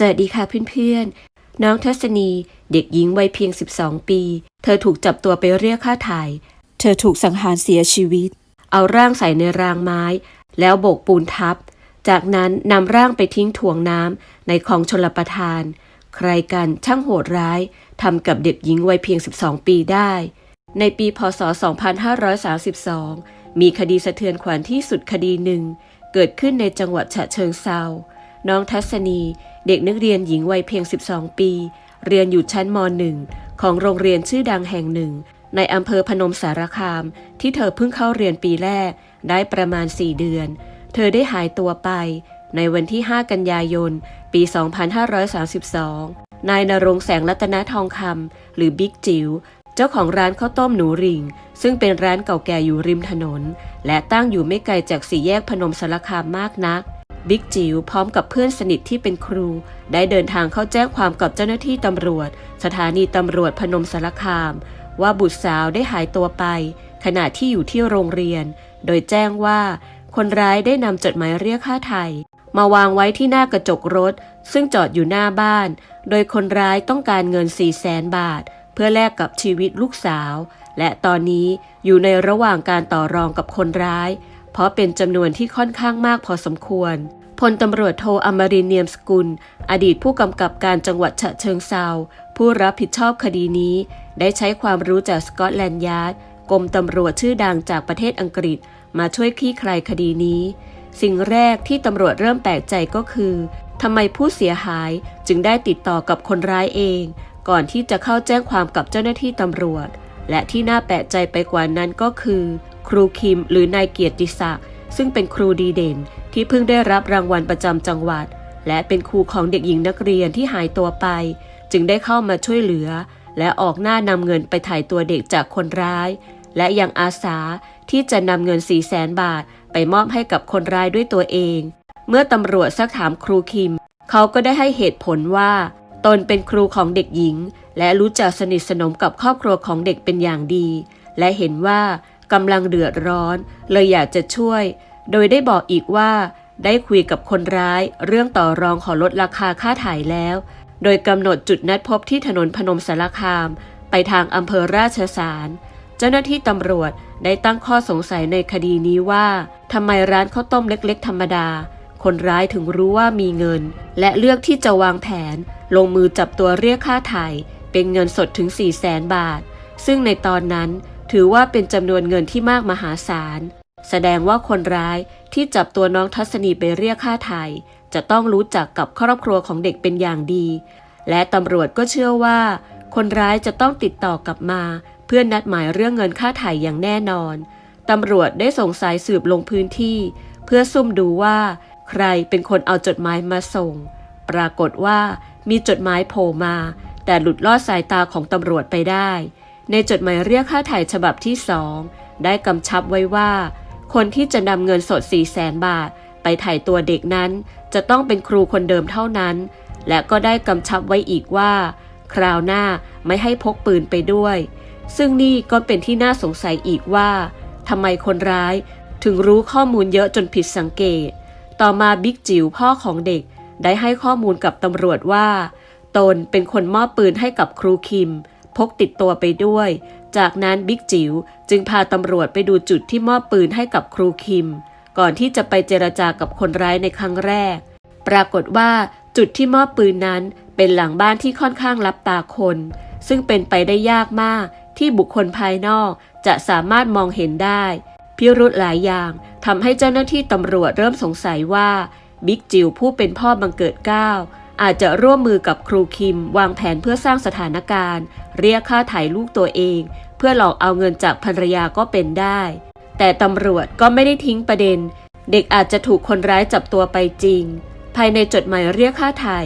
สวัสดีค่ะเพื่อนๆ น้องทัศนีเด็กหญิงวัยเพียง 12 ปี เธอถูกจับตัวไปเรียกค่าไถ่เธอถูกสังหารเสียชีวิต เอาร่างใส่ในรางไม้ แล้วโบกปูนทับ จากนั้นนำร่างไปทิ้งถ่วงน้ำในคลองชลประทาน ใครกันช่างโหดร้ายทำกับเด็กหญิงวัยเพียง 12 ปีได้ ในปีพศ 2532 มีคดีสะเทือนขวัญที่สุดคดีหนึ่ง เกิดขึ้นในจังหวัดฉะเชิงเซา น้องทัศนี เด็กนักเรียนหญิงวัยเพียง 12 ปี เรียนอยู่ชั้นม .1 ของโรงเรียนชื่อดังแห่งหนึ่ง ในอำเภอพนมสารคาม ที่เธอเพิ่งเข้าเรียนปีแรก ได้ประมาณ 4 เดือน เธอได้หายตัวไป ในวันที่ 5 กันยายน ปี 2532 นายนรงแสงรัตนทองคำหรือบิ๊กจิ๋วเจ้าของร้านข้าวต้มหนูริง ซึ่งเป็นร้านเก่าแก่อยู่ริมถนน และตั้งอยู่ไม่ไกลจากสี่แยกพนมสารคามมากนัก บิ๊กจิ๋วพร้อมกับเพื่อนสนิทที่เป็นครู ได้เดินทางเข้าแจ้งความกับเจ้าหน้าที่ตำรวจ สถานีตำรวจพนมสารคาม ว่าบุตรสาวได้หายตัวไป ขณะที่อยู่ที่โรงเรียน โดยแจ้งว่า คนร้ายได้นำจดหมายเรียกค่าไถ่มาวางไว้ที่หน้ากระจกรถ ซึ่งจอดอยู่หน้าบ้าน โดยคนร้ายต้องการเงิน4 0 0แสนบาท เพื่อแลกกับชีวิตลูกสาว และตอนนี้อยู่ในระหว่างการต่อรองกับคนร้าย เพราะเป็นจำนวนที่ค่อนข้างมากพอสมควรพลตำรวจโทอมรินเนียมสกุล อดีตผู้กำกับการจังหวัดฉะเชิงเซาผู้รับผิดชอบคดีนี้ ได้ใช้ความรู้จากสกอตแลนด์ยาร์ดกรมตำรวจชื่อดังจากประเทศอังกฤษ มาช่วยคลี่คลายคดีนี้ สิ่งแรกที่ตำรวจเริ่มแปลกใจก็คือทำไมผู้เสียหายจึงได้ติดต่อกับคนร้ายเอง ก่อนที่จะเข้าแจ้งความกับเจ้าหน้าที่ตำรวจ และที่น่าแปลกใจไปกว่านั้นก็คือ ครูคิมหรือนายเกียรติศักดิ์ซึ่งเป็นครูดีเด่นที่เพิ่งได้รับรางวัลประจำจังหวัด และเป็นครูของเด็กหญิงนักเรียนที่หายตัวไป จึงได้เข้ามาช่วยเหลือ และออกหน้านำเงินไปถ่ายตัวเด็กจากคนร้าย และยังอาสาที่จะนำเงิน4 0 0แสนบาท ไปมอบให้กับคนร้ายด้วยตัวเอง เมื่อตำรวจซักถามครูคิม เขาก็ได้ให้เหตุผลว่า ตนเป็นครูของเด็กหญิง และรู้จักสนิทสนมกับครอบครัวของเด็กเป็นอย่างดี และเห็นว่ากำลังเดือดร้อน เลยอยากจะช่วย โดยได้บอกอีกว่า ได้คุยกับคนร้ายเรื่องต่อรองขอลดราคาค่าถ่ายแล้ว โดยกำหนดจุดนัดพบที่ถนนพนมสารคาม ไปทางอำเภอราชสาร เจ้าหน้าที่ตำรวจได้ตั้งข้อสงสัยในคดีนี้ว่าทำไมร้านข้าวต้มเล็ก ๆ ธรรมดา คนร้ายถึงรู้ว่ามีเงิน และเลือกที่จะวางแผน ลงมือจับตัวเรียกค่าไถ่เป็นเงินสดถึง 4 0 0แสนบาท ซึ่งในตอนนั้นถือว่าเป็นจำนวนเงินที่มากมหาศาล แสดงว่าคนร้ายที่จับตัวน้องทัศนีไปเรียกค่าไถ่จะต้องรู้จักกับครอบครัวของเด็กเป็นอย่างดี และตำรวจก็เชื่อว่า คนร้ายจะต้องติดต่อกลับมา เพื่อนัดหมายเรื่องเงินค่าไถ่อย่างแน่นอน ตำรวจได้ส่งสายสืบลงพื้นที่ เพื่อซุ่มดูว่า ใครเป็นคนเอาจดหมายมาส่ง ปรากฏว่ามีจดหมายโผล่มา แต่หลุดลอดสายตาของตำรวจไปได้ ในจดหมายเรียกค่าถ่ายฉบับที่สองได้กำชับไว้ว่า คนที่จะนำเงินสด4 0 0แสนบาท ไปถ่ายตัวเด็กนั้น จะต้องเป็นครูคนเดิมเท่านั้น และก็ได้กำชับไว้อีกว่า คราวหน้าไม่ให้พกปืนไปด้วย ซึ่งนี่ก็เป็นที่น่าสงสัยอีกว่าทำไมคนร้ายถึงรู้ข้อมูลเยอะจนผิดสังเกต ต่อมาบิ๊กจิ๋วพ่อของเด็กได้ให้ข้อมูลกับตำรวจว่า ตนเป็นคนมอบปืนให้กับครูคิม พกติดตัวไปด้วย จากนั้นบิ๊กจิ๋วจึงพาตำรวจไปดูจุดที่มอบปืนให้กับครูคิม ก่อนที่จะไปเจรจากับคนร้ายในครั้งแรก ปรากฏว่าจุดที่มอบปืนนั้นเป็นหลังบ้านที่ค่อนข้างลับตาคน ซึ่งเป็นไปได้ยากมากที่บุคคลภายนอกจะสามารถมองเห็นได้ พิรุธหลายอย่างทำให้เจ้าหน้าที่ตำรวจเริ่มสงสัยว่าบิ๊กจิวผู้เป็นพ่อบังเกิดเก้าอาจจะร่วมมือกับครูคิม วางแผนเพื่อสร้างสถานการณ์ เรียกค่าถ่ายลูกตัวเอง เพื่อหลอกเอาเงินจากภรรยาก็เป็นได้ แต่ตำรวจก็ไม่ได้ทิ้งประเด็น เด็กอาจจะถูกคนร้ายจับตัวไปจริง ภายในจดหมายเรียกค่าไถ่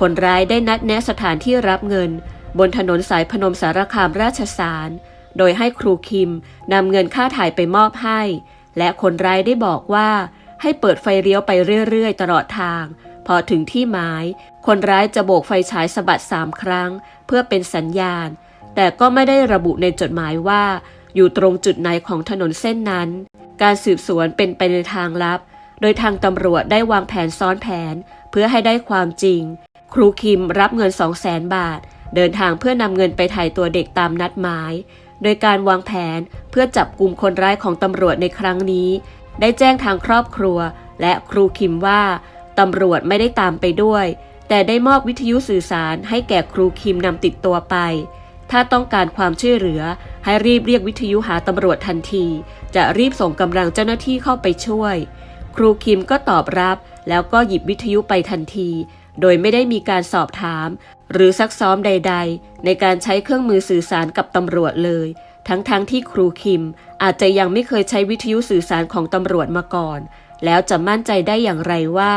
คนร้ายได้นัดแนะสถานที่รับเงิน บนถนนสายพนมสารคามราชสาร โดยให้ครูคิมนำเงินค่าถ่ายไปมอบให้ และคนร้ายได้บอกว่า ให้เปิดไฟเลี้ยวไปเรื่อยๆ ตลอดทาง พอถึงที่หมาย คนร้ายจะโบกไฟฉายสะบัดสามครั้ง เพื่อเป็นสัญญาณ แต่ก็ไม่ได้ระบุในจดหมายว่า อยู่ตรงจุดไหนของถนนเส้นนั้น การสืบสวนเป็นไปในทางลับ โดยทางตำรวจได้วางแผนซ้อนแผน เพื่อให้ได้ความจริง ครูคิมรับเงิน2 0 0แสนบาทเดินทางเพื่อนำเงินไปถ่ายตัวเด็กตามนัดหมาย โดยการวางแผนเพื่อจับกลุ่มคนร้ายของตำรวจในครั้งนี้ ได้แจ้งทางครอบครัว และครูคิมว่าตำรวจไม่ได้ตามไปด้วย แต่ได้มอบวิทยุสื่อสารให้แก่ครูคิมนำติดตัวไป ถ้าต้องการความช่วยเหลือ ให้รีบเรียกวิทยุหาตำรวจทันที จะรีบส่งกำลังเจ้าหน้าที่เข้าไปช่วย ครูคิมก็ตอบรับ แล้วก็หยิบวิทยุไปทันที โดยไม่ได้มีการสอบถาม หรือซักซ้อมใด ๆ ในการใช้เครื่องมือสื่อสารกับตำรวจเลย ทั้งๆทที่ครูคิมอาจจะยังไม่เคยใช้วิทยุสื่อสารของตำรวจมาก่อน แล้วจะมั่นใจได้อย่างไรว่า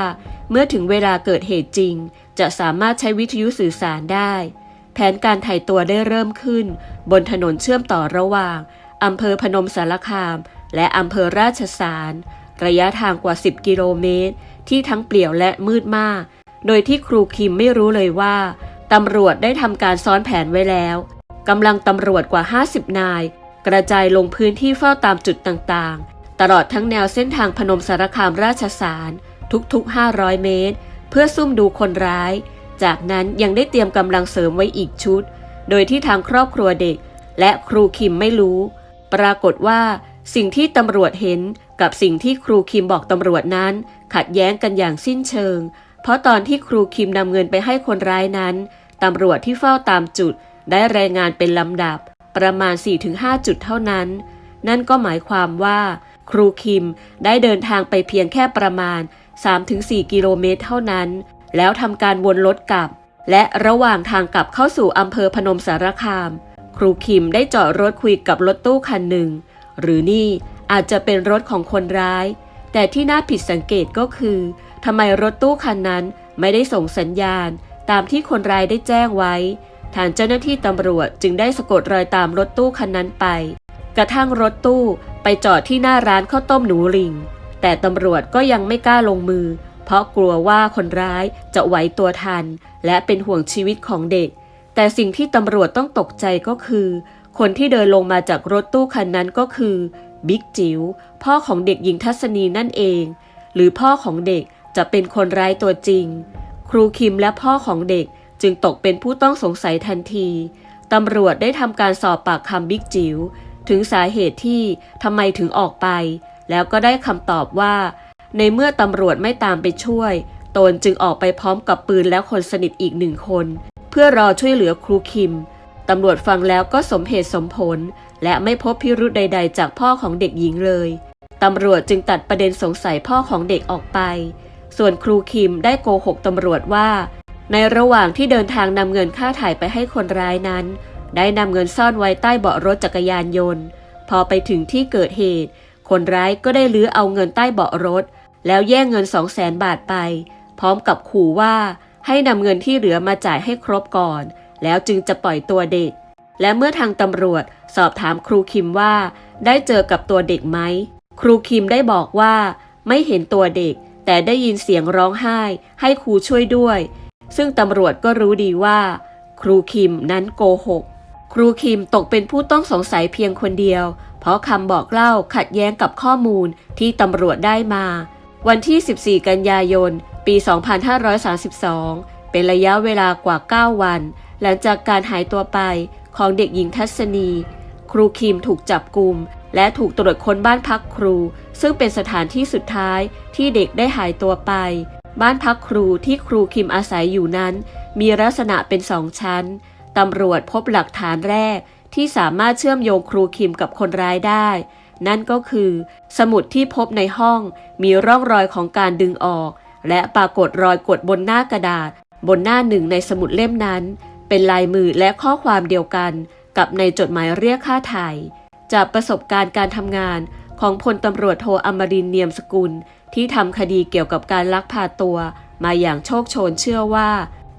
เมื่อถึงเวลาเกิดเหตุจริง จะสามารถใช้วิทยุสื่อสารได้ แผนการไถ่ตัวได้เริ่มขึ้น บนถนนเชื่อมต่อระหว่างอำเภอพนมสารคาม และอำเภอราชสารระยะทางกว่า 10 กิโลเมตร ที่ทั้งเปลี่ยวและมืดมาก โดยที่ครูคิมไม่รู้เลยว่าตำรวจได้ทำการซ้อนแผนไว้แล้วกำลังตำรวจกว่า 50 นาย กระจายลงพื้นที่เฝ้าตามจุดต่างๆ ตลอดทั้งแนวเส้นทางพนมสารคามราชสารทุกๆ 500 เมตร เพื่อซุ่มดูคนร้าย จากนั้นยังได้เตรียมกำลังเสริมไว้อีกชุด โดยที่ทางครอบครัวเด็ก และครูคิมไม่รู้ ปรากฏว่า สิ่งที่ตำรวจเห็นกับสิ่งที่ครูคิมบอกตำรวจนั้น ขัดแย้งกันอย่างสิ้นเชิง เพราะตอนที่ครูคิมนำเงินไปให้คนร้ายนั้นตำรวจที่เฝ้าตามจุดได้รายงานเป็นลำดับ ประมาณ 4-5 จุดเท่านั้น นั่นก็หมายความว่า ครูคิมได้เดินทางไปเพียงแค่ประมาณ 3-4 กิโลเมตรเท่านั้น แล้วทำการวนรถกลับ และระหว่างทางกลับเข้าสู่อำเภอพนมสารคาม ครูคิมได้จอดรถคุยกับรถตู้คันหนึ่ง หรือนี่อาจจะเป็นรถของคนร้าย แต่ที่น่าผิดสังเกตก็คือ ทำไมรถตู้คันนั้นไม่ได้ส่งสัญญาณ ตามที่คนร้ายได้แจ้งไว้ ทางเจ้าหน้าที่ตำรวจจึงได้สะกดรอยตามรถตู้คันนั้นไป กระทั่งรถตู้ไปจอดที่หน้าร้านข้าวต้มหนูลิง แต่ตำรวจก็ยังไม่กล้าลงมือ เพราะกลัวว่าคนร้ายจะไหวตัวทัน และเป็นห่วงชีวิตของเด็ก แต่สิ่งที่ตำรวจต้องตกใจก็คือ คนที่เดินลงมาจากรถตู้คันนั้นก็คือบิ๊กจิ๋วพ่อของเด็กหญิงทัศนีนั่นเอง หรือพ่อของเด็ก จะเป็นคนร้ายตัวจริง ครูคิมและพ่อของเด็กจึงตกเป็นผู้ต้องสงสัยทันที ตำรวจได้ทำการสอบปากคำบิ๊กจิ๋วถึงสาเหตุที่ทำไมถึงออกไป แล้วก็ได้คำตอบว่า ในเมื่อตำรวจไม่ตามไปช่วย ตนจึงออกไปพร้อมกับปืนและคนสนิทอีกหนึ่งคน เพื่อรอช่วยเหลือครูคิม ตำรวจฟังแล้วก็สมเหตุสมผล และไม่พบพิรุธใด ๆ จากพ่อของเด็กหญิงเลย ตำรวจจึงตัดประเด็นสงสัยพ่อของเด็กออกไป ส่วนครูคิมได้โกหกตำรวจว่า ในระหว่างที่เดินทางนำเงินค่าถ่ายไปให้คนร้ายนั้น ได้นำเงินซ่อนไว้ใต้เบาะรถจักรยานยนต์ พอไปถึงที่เกิดเหตุ คนร้ายก็ได้ลื้อเอาเงินใต้เบาะรถ แล้วแย่งเงินสองแสนบาทไป พร้อมกับขู่ว่าให้นำเงินที่เหลือมาจ่ายให้ครบก่อน แล้วจึงจะปล่อยตัวเด็ก และเมื่อทางตำรวจสอบถามครูคิมว่า ได้เจอกับตัวเด็กไหม ครูคิมได้บอกว่า ไม่เห็นตัวเด็ก แต่ได้ยินเสียงร้องไห้ให้ครูช่วยด้วย ซึ่งตำรวจก็รู้ดีว่า ครูคิมนั้นโกหก ครูคิมตกเป็นผู้ต้องสงสัยเพียงคนเดียว เพราะคำบอกเล่าขัดแย้งกับข้อมูลที่ตำรวจได้มา วันที่ 14 กันยายน ปี 2532 เป็นระยะเวลากว่า 9 วัน หลังจากการหายตัวไปของเด็กหญิงทัศนี ครูคิมถูกจับกลุ่ม และถูกตรวจค้นบ้านพักครู ซึ่งเป็นสถานที่สุดท้ายที่เด็กได้หายตัวไป บ้านพักครูที่ครูคิมอาศัยอยู่นั้น มีลักษณะเป็นสองชั้น ตำรวจพบหลักฐานแรกที่สามารถเชื่อมโยงครูคิมกับคนร้ายได้ นั่นก็คือ สมุดที่พบในห้องมีร่องรอยของการดึงออก และปรากฏรอยกดบนหน้ากระดาษ บนหน้าหนึ่งในสมุดเล่มนั้น เป็นลายมือและข้อความเดียวกัน กับในจดหมายเรียกค่าไถ่ จากประสบการณ์การทำงานของพลตำรวจโทอมรินเนียมสกุล ที่ทำคดีเกี่ยวกับการลักพาตัว มาอย่างโชคโชนเชื่อว่า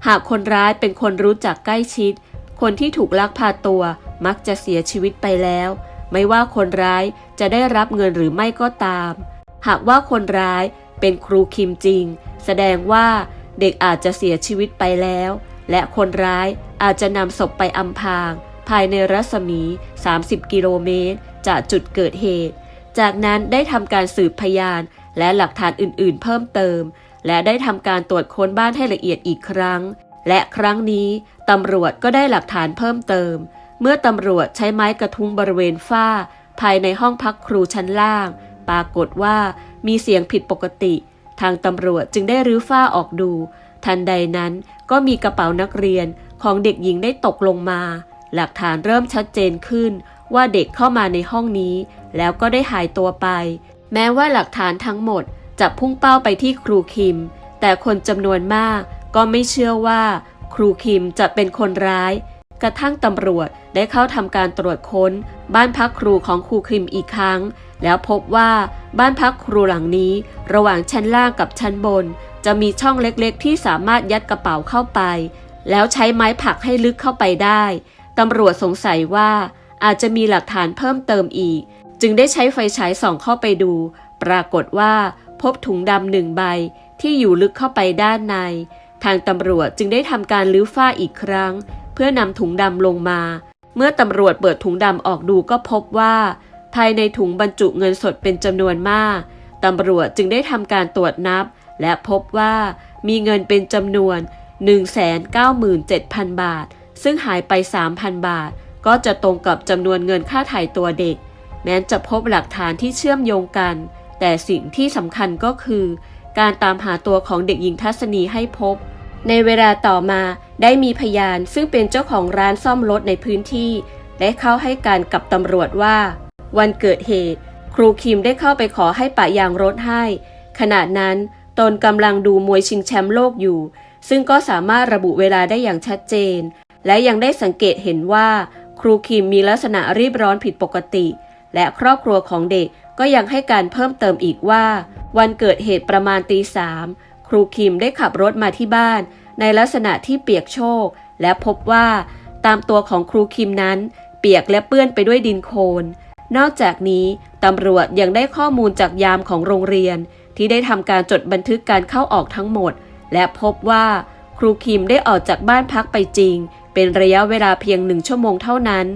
หากคนร้ายเป็นคนรู้จักใกล้ชิด คนที่ถูกลักพาตัวมักจะเสียชีวิตไปแล้ว ไม่ว่าคนร้ายจะได้รับเงินหรือไม่ก็ตาม หากว่าคนร้ายเป็นครูคิมจริง แสดงว่าเด็กอาจจะเสียชีวิตไปแล้ว และคนร้ายอาจจะนำศพไปอำพราง ภายในรัศมี 30 กิโลเมตร จากจุดเกิดเหตุ จากนั้นได้ทำการสืบพยาน และหลักฐานอื่น ๆ เพิ่มเติม และได้ทำการตรวจค้นบ้านให้ละเอียดอีกครั้ง และครั้งนี้ตำรวจก็ได้หลักฐานเพิ่มเติม เมื่อตำรวจใช้ไม้กระทุ้งบริเวณฝ้า ภายในห้องพักครูชั้นล่าง ปรากฏว่ามีเสียงผิดปกติ ทางตำรวจจึงได้รื้อฝ้าออกดู ทันใดนั้นก็มีกระเป๋านักเรียนของเด็กหญิงได้ตกลงมา หลักฐานเริ่มชัดเจนขึ้นว่าเด็กเข้ามาในห้องนี้ แล้วก็ได้หายตัวไป แม้ว่าหลักฐานทั้งหมดจะพุ่งเป้าไปที่ครูคิม แต่คนจำนวนมากก็ไม่เชื่อว่า ครูคิมจะเป็นคนร้าย กระทั่งตำรวจได้เข้าทำการตรวจค้น บ้านพักครูของครูคิมอีกครั้ง แล้วพบว่าบ้านพักครูหลังนี้ ระหว่างชั้นล่างกับชั้นบน จะมีช่องเล็กๆ ที่สามารถยัดกระเป๋าเข้าไป แล้วใช้ไม้ผักให้ลึกเข้าไปได้ ตำรวจสงสัยว่าอาจจะมีหลักฐานเพิ่มเติมอีก จึงได้ใช้ไฟฉายส่องเข้าไปดู ปรากฏว่าพบถุงดำหนึ่งใบที่อยู่ลึกเข้าไปด้านใน ทางตำรวจจึงได้ทำการลื้อฝ้าอีกครั้ง เพื่อนำถุงดำลงมา เมื่อตำรวจเปิดถุงดำออกดูก็พบว่า ภายในถุงบรรจุเงินสดเป็นจำนวนมากตำรวจจึงได้ทำการตรวจนับ และพบว่ามีเงินเป็นจำนวน 197,000 บาท ซึ่งหายไป 3,000 บาท ก็จะตรงกับจำนวนเงินค่าถ่ายตัวเด็ก แม้จะพบหลักฐานที่เชื่อมโยงกัน แต่สิ่งที่สำคัญก็คือ การตามหาตัวของเด็กหญิงทัศนีให้พบ ในเวลาต่อมาได้มีพยานซึ่งเป็นเจ้าของร้านซ่อมรถในพื้นที่ ได้เข้าให้การกับตำรวจว่า วันเกิดเหตุ ครูคิมได้เข้าไปขอให้ปะยางรถให้ ขณะนั้นตนกำลังดูมวยชิงแชมป์โลกอยู่ ซึ่งก็สามารถระบุเวลาได้อย่างชัดเจน และยังได้สังเกตเห็นว่า ครูคิมมีลักษณะรีบร้อนผิดปกติ และครอบครัวของเด็กก็ยังให้การเพิ่มเติมอีกว่า วันเกิดเหตุประมาณตีสามครูคิมได้ขับรถมาที่บ้าน ในลักษณะที่เปียกโชก และพบว่า ตามตัวของครูคิมนั้น เปียกและเปื้อนไปด้วยดินโคลนนอกจากนี้ตำรวจยังได้ข้อมูลจากยามของโรงเรียน ที่ได้ทำการจดบันทึกการเข้าออกทั้งหมด และพบว่า ครูคิมได้ออกจากบ้านพักไปจริง เป็นระยะเวลาเพียงหนึ่งชั่วโมงเท่านั้น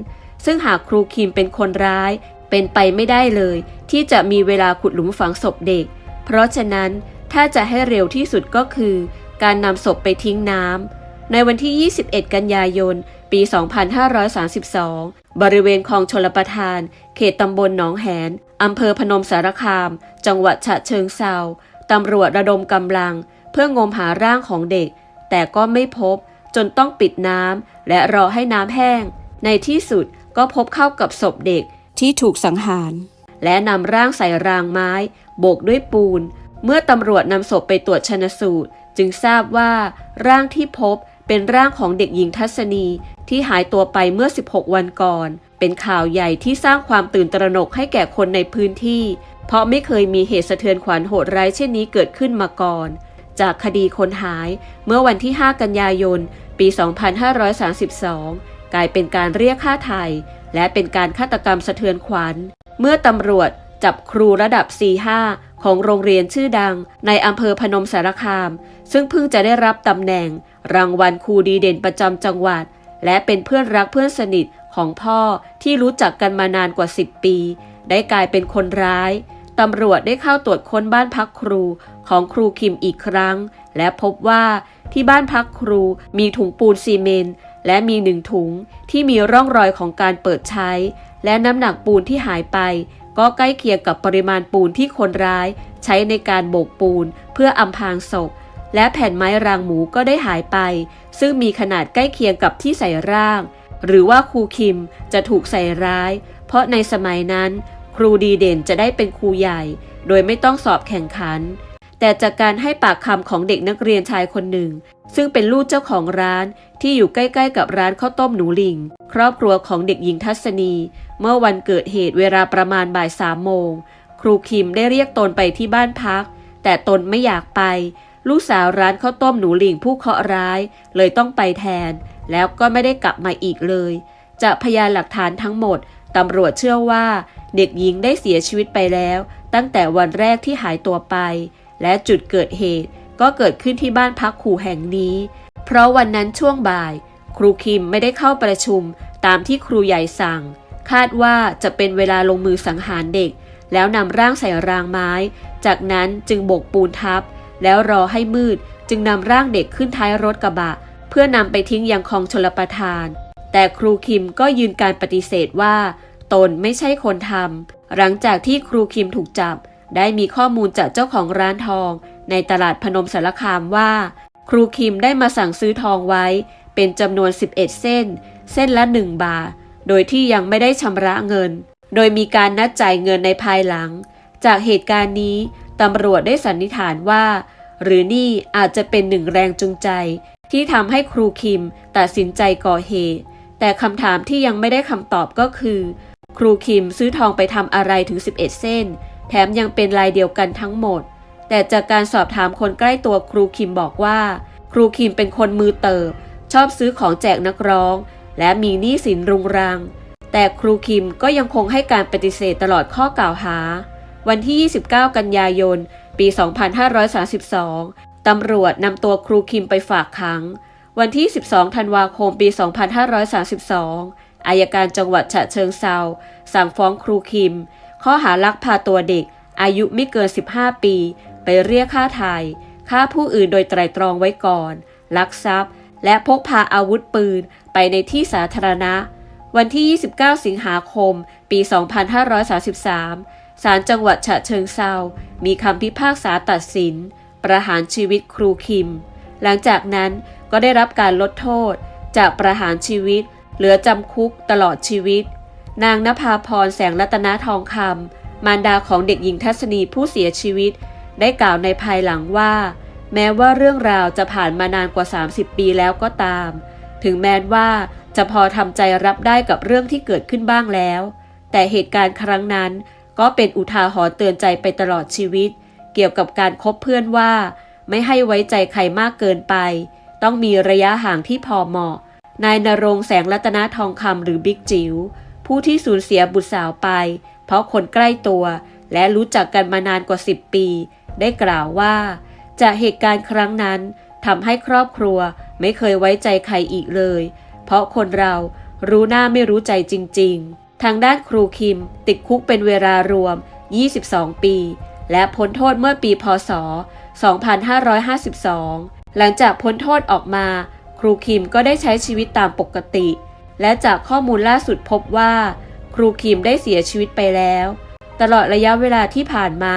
ซึ่งหากครูคิมเป็นคนร้าย เป็นไปไม่ได้เลย ที่จะมีเวลาขุดหลุมฝังศพเด็ก เพราะฉะนั้นถ้าจะให้เร็วที่สุดก็คือ การนำศพไปทิ้งน้ำในวันที่ 21 กันยายน ปี 2532 บริเวณคลองชลประทาน เขตตำบลหนองแหนอำเภอพนมสารคาม จังหวัดฉะเชิงเซาตำรวจระดมกำลัง เพื่องมหาร่างของเด็ก แต่ก็ไม่พบ จนต้องปิดน้ำและรอให้น้ำแห้ง ในที่สุดก็พบเข้ากับศพเด็กที่ถูกสังหาร และนำร่างใส่รางไม้ โบกด้วยปูน เมื่อตำรวจนำศพไปตรวจชนสูตร จึงทราบว่าร่างที่พบเป็นร่างของเด็กหญิงทัศนีที่หายตัวไปเมื่อ 16 วันก่อน เป็นข่าวใหญ่ที่สร้างความตื่นตระหนกให้แก่คนในพื้นที่ เพราะไม่เคยมีเหตุสะเทือนขวัญโหดร้ายเช่นนี้เกิดขึ้นมาก่อน จากคดีคนหายเมื่อวันที่ 5 กันยายน ปี 2532 กลายเป็นการเรียกค่าไถ่และเป็นการฆาตกรรมสะเทือนขวัญ เมื่อตำรวจจับครูระดับ4-5ของโรงเรียนชื่อดังในอำเภอพนมสารคาม ซึ่งเพิ่งจะได้รับตำแหน่ง รางวัลครูดีเด่นประจำจังหวัด และเป็นเพื่อนรักเพื่อนสนิทของพ่อที่รู้จักกันมานานกว่า 10 ปี ได้กลายเป็นคนร้าย ตำรวจได้เข้าตรวจค้นบ้านพักครูของครูคิมอีกครั้ง และพบว่าที่บ้านพักครูมีถุงปูนซีเมนต์และมีหนึ่งถุงที่มีร่องรอยของการเปิดใช้ และน้ำหนักปูนที่หายไป ก็ใกล้เคียงกับปริมาณปูนที่คนร้าย ใช้ในการโบกปูนเพื่ออำพรางศพ และแผ่นไม้รางหมูก็ได้หายไป ซึ่งมีขนาดใกล้เคียงกับที่ใส่ร่าง หรือว่าครูคิมจะถูกใส่ร้าย เพราะในสมัยนั้น รูดีเด่นจะได้เป็นครูใหญ่ โดยไม่ต้องสอบแข่งขัน แต่จากการให้ปากคำของเด็กนักเรียนชายคนหนึ่ง ซึ่งเป็นลูกเจ้าของร้านที่อยู่ใกล้ๆ กับร้านข้าวต้มหนูลิง ครอบครัวของเด็กหญิงทัศนี เมื่อวันเกิดเหตุเวลาประมาณบ่ายสามโมง ครูคิมได้เรียกตนไปที่บ้านพัก แต่ตนไม่อยากไป ลูกสาวร้านข้าวต้มหนูลิงผู้เคราะห์ร้าย เลยต้องไปแทน แล้วก็ไม่ได้กลับมาอีกเลย จากพยานหลักฐานทั้งหมดตำรวจเชื่อว่า เด็กหญิงได้เสียชีวิตไปแล้ว ตั้งแต่วันแรกที่หายตัวไป และจุดเกิดเหตุก็เกิดขึ้นที่บ้านพักครูแห่งนี้ เพราะวันนั้นช่วงบ่าย ครูคิมไม่ได้เข้าประชุมตามที่ครูใหญ่สั่ง คาดว่าจะเป็นเวลาลงมือสังหารเด็ก แล้วนำร่างใส่รางไม้ จากนั้นจึงโบกปูนทับ แล้วรอให้มืดจึงนำร่างเด็กขึ้นท้ายรถกระบะ เพื่อนำไปทิ้งยังคลองชลประทาน แต่ครูคิมก็ยืนการปฏิเสธว่า ตนไม่ใช่คนทำหลังจากที่ครูคิมถูกจับ ได้มีข้อมูลจากเจ้าของร้านทอง ในตลาดพนมสารคามว่า ครูคิมได้มาสั่งซื้อทองไว้ เป็นจำนวน 11 เส้น เส้นละ 1 บาท โดยที่ยังไม่ได้ชำระเงิน โดยมีการนัดจ่ายเงินในภายหลัง จากเหตุการณ์นี้ตำรวจได้สันนิษฐานว่า หรือนี่อาจจะเป็นหนึ่งแรงจูงใจ ที่ทำให้ครูคิมตัดสินใจก่อเหตุแต่คำถามที่ยังไม่ได้คำตอบก็คือ ครูคิมซื้อทองไปทำอะไรถึง 11 เส้น แถมยังเป็นลายเดียวกันทั้งหมด แต่จากการสอบถามคนใกล้ตัวครูคิมบอกว่า ครูคิมเป็นคนมือเติบ ชอบซื้อของแจกนักร้อง และมีหนี้สินรุงรัง แต่ครูคิมก็ยังคงให้การปฏิเสธตลอดข้อกล่าวหา วันที่ 29 กันยายน ปี 2532 ตำรวจนำตัวครูคิมไปฝากขัง วันที่ 12 ธันวาคม ปี 2532 อายการจังหวัดฉะเชิงเซาสั่งฟ้องครูคิม ข้อหาลักพาตัวเด็ก อายุไม่เกิน 15 ปี ไปเรียกค่าไทยฆ่าผู้อื่นโดยไตรตรองไว้ก่อน ลักทรัพย์ และพกพาอาวุธปืนไปในที่สาธารณะ วันที่ 29 สิงหาคม ปี 2533 ศาลจังหวัดฉะเชิงเซามีคำพิพากษาตัดสิน ประหารชีวิตครูคิม หลังจากนั้นก็ได้รับการลดโทษจากประหารชีวิต เหลือจำคุกตลอดชีวิต นางนภาพรแสงรัตนาทองคำมารดาของเด็กหญิงทัศนีผู้เสียชีวิต ได้กล่าวในภายหลังว่า แม้ว่าเรื่องราวจะผ่านมานานกว่า 30 ปีแล้วก็ตาม ถึงแม้ว่าจะพอทำใจรับได้กับเรื่องที่เกิดขึ้นบ้างแล้ว แต่เหตุการณ์ครั้งนั้นก็เป็นอุทาหรณ์เตือนใจไปตลอดชีวิต เกี่ยวกับการคบเพื่อนว่า ไม่ให้ไว้ใจใครมากเกินไป ต้องมีระยะห่างที่พอเหมาะ นายนรงแสงรัตนาทองคำหรือบิ๊กจิ๋วผู้ที่สูญเสียบุตรสาวไป เพราะคนใกล้ตัวและรู้จักกันมานานกว่า 10 ปี ได้กล่าวว่า จากเหตุการณ์ครั้งนั้นทำให้ครอบครัวไม่เคยไว้ใจใครอีกเลย เพราะคนเรารู้หน้าไม่รู้ใจจริง ๆ ทางด้านครูคิมติดคุกเป็นเวลารวม 22 ปี และพ้นโทษเมื่อปีพศ 2552 หลังจากพ้นโทษออกมา ครูคิมก็ได้ใช้ชีวิตตามปกติ และจากข้อมูลล่าสุดพบว่า ครูคิมได้เสียชีวิตไปแล้ว ตลอดระยะเวลาที่ผ่านมา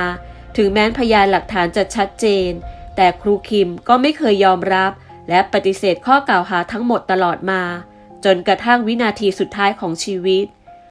ถึงแม้พยานหลักฐานจะชัดเจน แต่ครูคิมก็ไม่เคยยอมรับ และปฏิเสธข้อกล่าวหาทั้งหมดตลอดมา จนกระทั่งวินาทีสุดท้ายของชีวิต